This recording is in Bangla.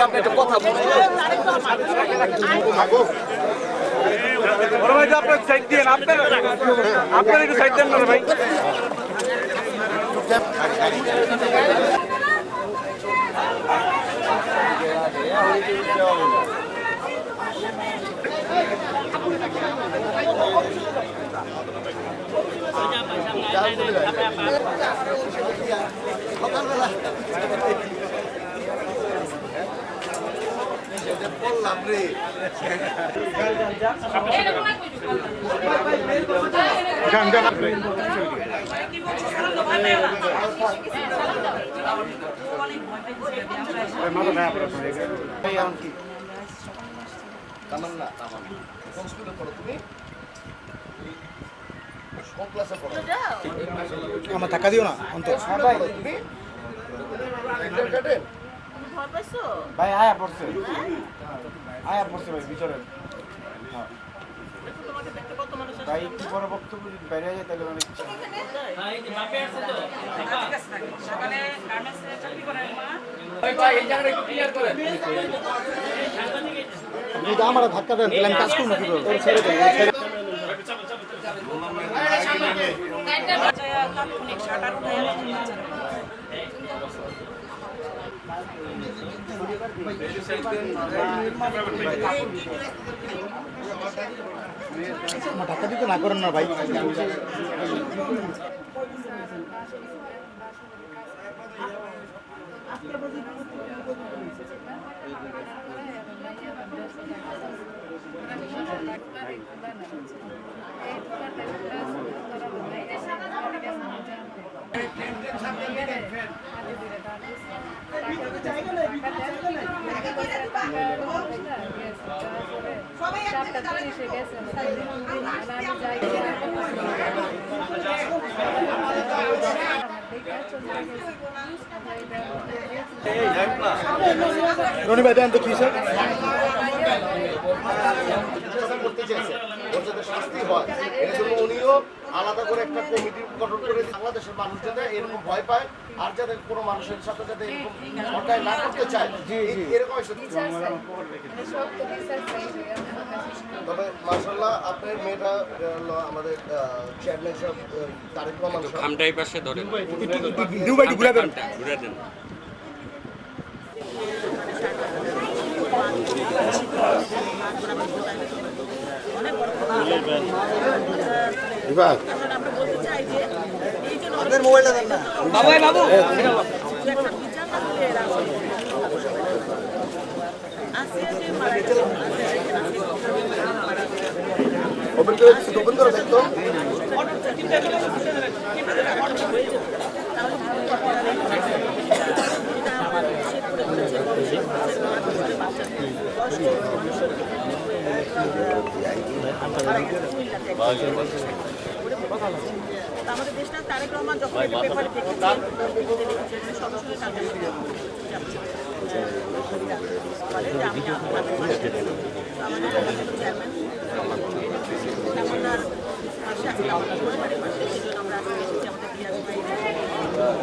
আপনি একটা কথা বড় ভাই আপনার সাইড দিয়ে আপনার আপনার একটু সাইড দেন না ভাই। বললাম রে। তামান্না তামান্না কোন স্কুলে পড়ো তুমি কোন ক্লাসে পড়ো আমার টাকা দিও না। অন্তর স্কুলে তুমি কিন্ডারগার্টেন ভাই আয়া পড়ছে। আয়া পড়ছে ভাই ভিতরে। হ্যাঁ। ভাই একটু বড় বক্তব্য যদি বাইরে যায় তাহলে অনেক যদি আমার ধাক্কা দেন তাহলে আমি কাজ করব কি করে ছেড়ে দেন তাৎক্ষণিক শাটার উঠাইয়া ধাক্কা দিতে না করেন না ভাই। রনি ভাই দেন তো কি স্যার? করতে চাইছে শাস্তি হয়। জন্য উনিও আলাদা করে একটা কমিটি গঠন করে বাংলাদেশের মানুষ যাতে এরকম ভয় পায় আর যাতে কোনো মানুষের সাথে যাতে এরকম অন্যায় না করতে চায়। এরকম তবে মার্শাল্লাহ আপনার মেয়েটা আমাদের চেয়ারম্যান সাহেব তারেক রহমান সাহেব। পাশে ধরেন। দু ঘুরে দেন ঘুরে দেন। আমরা বলতে চাই যে এই যে আপনার মোবাইলটা দেন না। যে একটা বিচার না হলে এরা আসলে আসিয়া যে মারা গেছে ওপেন করে ওপেন করে দেখতো আমাদের দেশটা তারেক রহমান যখন পেপারে দেখেছে দেখেছে সরাসরি আছি। আমাদের চেয়ারম্যান